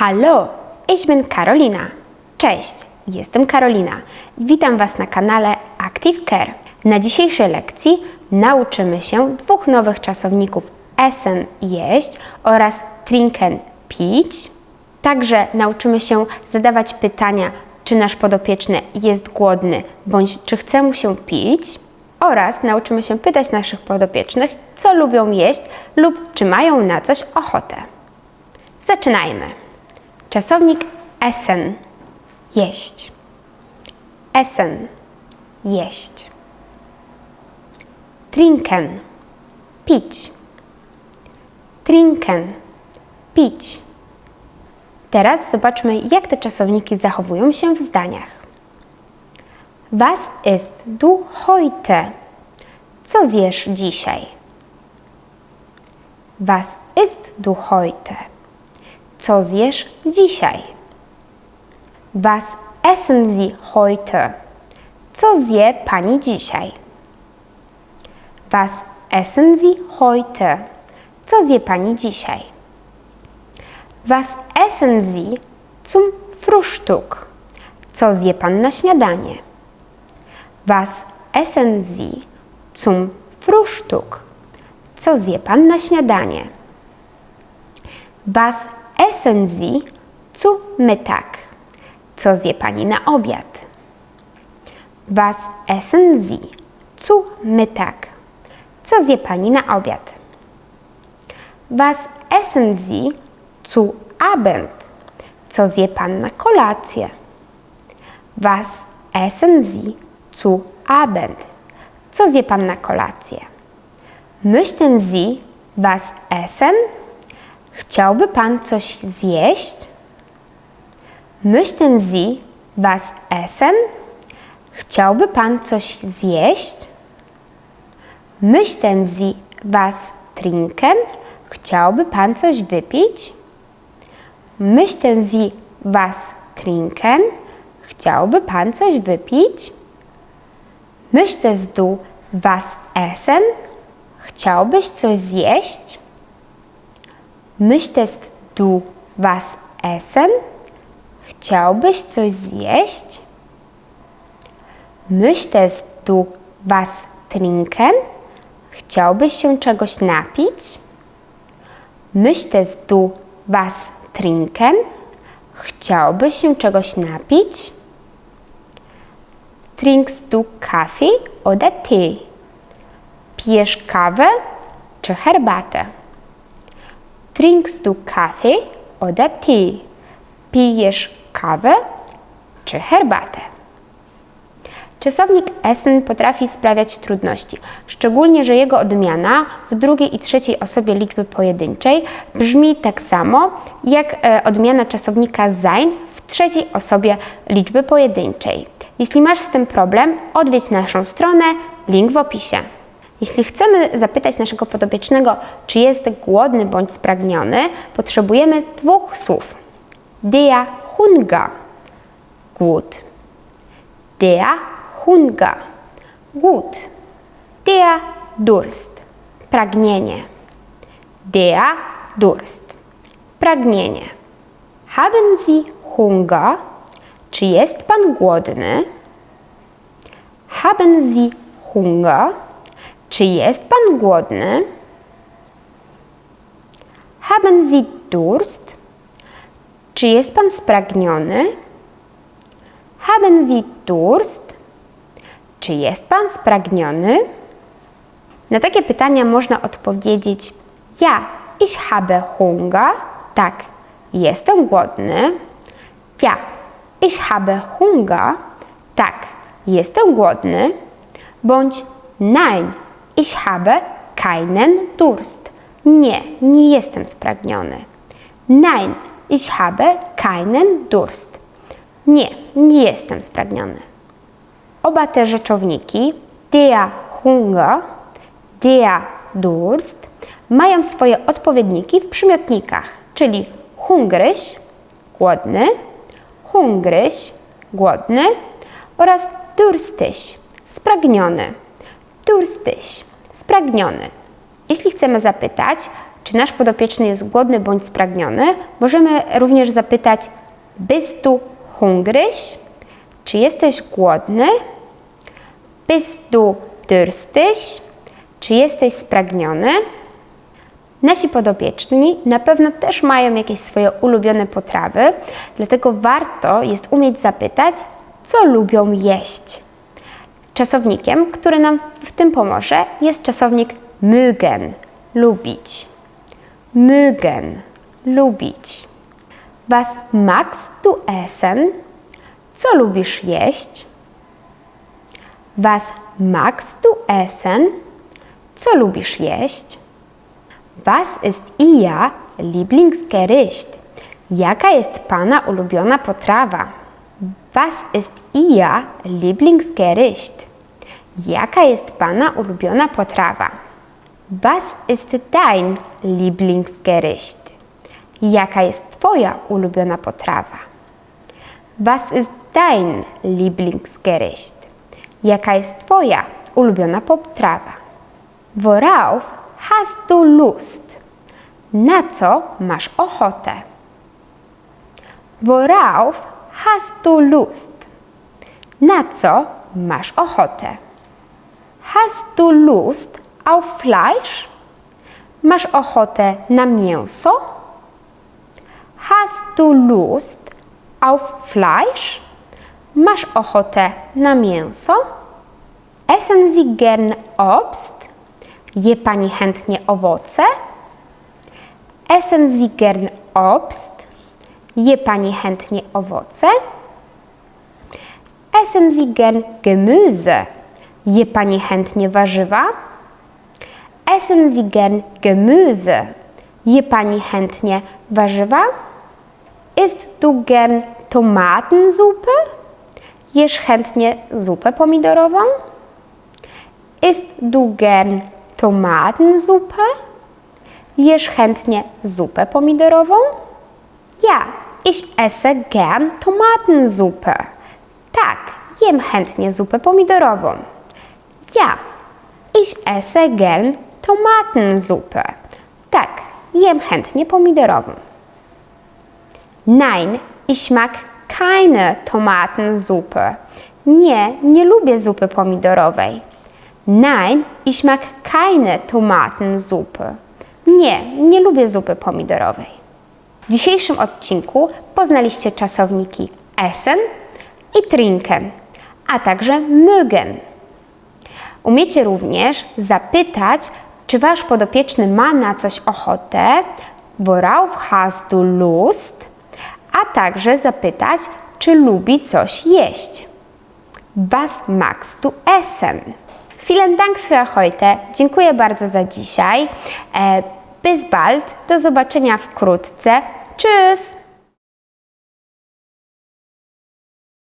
Hallo, ich bin Karolina. Cześć, jestem Karolina witam Was na kanale Active Care. Na dzisiejszej lekcji nauczymy się dwóch nowych czasowników essen jeść oraz trinken pić. Także nauczymy się zadawać pytania, czy nasz podopieczny jest głodny bądź czy chce mu się pić. Oraz nauczymy się pytać naszych podopiecznych, co lubią jeść lub czy mają na coś ochotę. Zaczynajmy. Czasownik essen jeść. Essen jeść. Trinken pić. Trinken pić. Teraz zobaczmy, jak te czasowniki zachowują się w zdaniach. Was isst du heute? Co zjesz dzisiaj? Was isst du heute? Co zjesz dzisiaj? Was essen Sie heute? Co zje pani dzisiaj? Was essen Sie heute? Co zje pani dzisiaj? Was essen Sie zum Frühstück? Co zje pan na śniadanie? Was essen Sie zum Frühstück? Co zje pan na śniadanie? Was essen Sie zu Mittag? Co zje pani na obiad? Was essen Sie zu Mittag? Co zje pani na obiad? Was essen Sie zu Abend? Co zje pan na kolację? Was essen Sie zu Abend? Co zje pan na kolację? Möchten Sie was essen? Chciałby pan coś zjeść? Möchten Sie was essen? Chciałby pan coś zjeść? Möchten Sie was trinken? Chciałby pan coś wypić? Möchten Sie was trinken? Chciałby pan coś wypić? Möchtest du was essen? Chciałbyś coś zjeść? Möchtest du was essen? Chciałbyś coś zjeść? Möchtest du was trinken? Chciałbyś się czegoś napić? Möchtest du was trinken? Chciałbyś się czegoś napić? Trinkst du Kaffee oder Tee? Pijesz kawę czy herbatę? Trinkst du Kaffee oder Tee? Pijesz kawę czy herbatę? Czasownik essen potrafi sprawiać trudności, szczególnie, że jego odmiana w drugiej i trzeciej osobie liczby pojedynczej brzmi tak samo jak e, odmiana czasownika sein w trzeciej osobie liczby pojedynczej. Jeśli masz z tym problem, odwiedź naszą stronę, link w opisie. Jeśli chcemy zapytać naszego podobiecznego, czy jest głodny bądź spragniony, potrzebujemy dwóch słów. Der Hunger. Głód. Der Hunger. Głód. Der Durst. Pragnienie. Der Durst. Pragnienie. Haben Sie Hunger? Czy jest Pan głodny? Haben Sie Hunger? Czy jest Pan głodny? Haben Sie Durst? Czy jest Pan spragniony? Haben Sie Durst? Czy jest Pan spragniony? Na takie pytania można odpowiedzieć Ja, ich habe Hunger. Tak, jestem głodny. Ja, ich habe Hunger. Tak, jestem głodny. Bądź Nein, ich habe keinen Durst. Nie, nie jestem spragniony. Nein, ich habe keinen Durst. Nie, nie jestem spragniony. Oba te rzeczowniki, der Hunger, der Durst, mają swoje odpowiedniki w przymiotnikach, czyli hungryś, głodny, hungryś, głodny oraz durstyś, spragniony, durstyś, spragniony. Jeśli chcemy zapytać, czy nasz podopieczny jest głodny bądź spragniony, możemy również zapytać Bist du hungrig? Czy jesteś głodny? Bist du durstig? Czy jesteś spragniony? Nasi podopieczni na pewno też mają jakieś swoje ulubione potrawy, dlatego warto jest umieć zapytać, co lubią jeść. Czasownikiem, który nam w tym pomoże, jest czasownik mögen, lubić. Mögen, lubić. Was magst du essen? Co lubisz jeść? Was magst du essen? Co lubisz jeść? Was ist Ihr Lieblingsgericht? Jaka jest Pana ulubiona potrawa? Was ist Ihr Lieblingsgericht? Jaka jest Pana ulubiona potrawa? Was ist dein Lieblingsgericht? Jaka jest Twoja ulubiona potrawa? Was ist dein Lieblingsgericht? Jaka jest Twoja ulubiona potrawa? Worauf hast du Lust? Na co masz ochotę? Worauf hast du Lust? Na co masz ochotę? Hast du Lust auf Fleisch? Masz ochotę na mięso? Hast du Lust auf Fleisch? Masz ochotę na mięso? Essen Sie gern Obst? Je Pani chętnie owoce? Essen Sie gern Obst? Je Pani chętnie owoce? Essen Sie gern Gemüse? Je Pani chętnie warzywa? Essen Sie gern Gemüse? Je Pani chętnie warzywa? Isst du gern Tomatensuppe? Jesz chętnie zupę pomidorową? Isst du gern Tomatensuppe? Jesz chętnie zupę pomidorową? Ja, ich esse gern Tomatensuppe. Tak, jem chętnie zupę pomidorową. Ja, ich esse gern Tomatensuppe. Tak, jem chętnie pomidorową. Nein, ich mag keine Tomatensuppe. Nie, nie lubię zupy pomidorowej. Nein, ich mag keine Tomatensuppe. Nie, nie lubię zupy pomidorowej. W dzisiejszym odcinku poznaliście czasowniki essen i trinken, a także mögen. Umiecie również zapytać, czy wasz podopieczny ma na coś ochotę, worauf hast du Lust, a także zapytać, czy lubi coś jeść. Was magst du essen? Vielen Dank für heute. Dziękuję bardzo za dzisiaj. E, bis bald. Do zobaczenia wkrótce. Tschüss.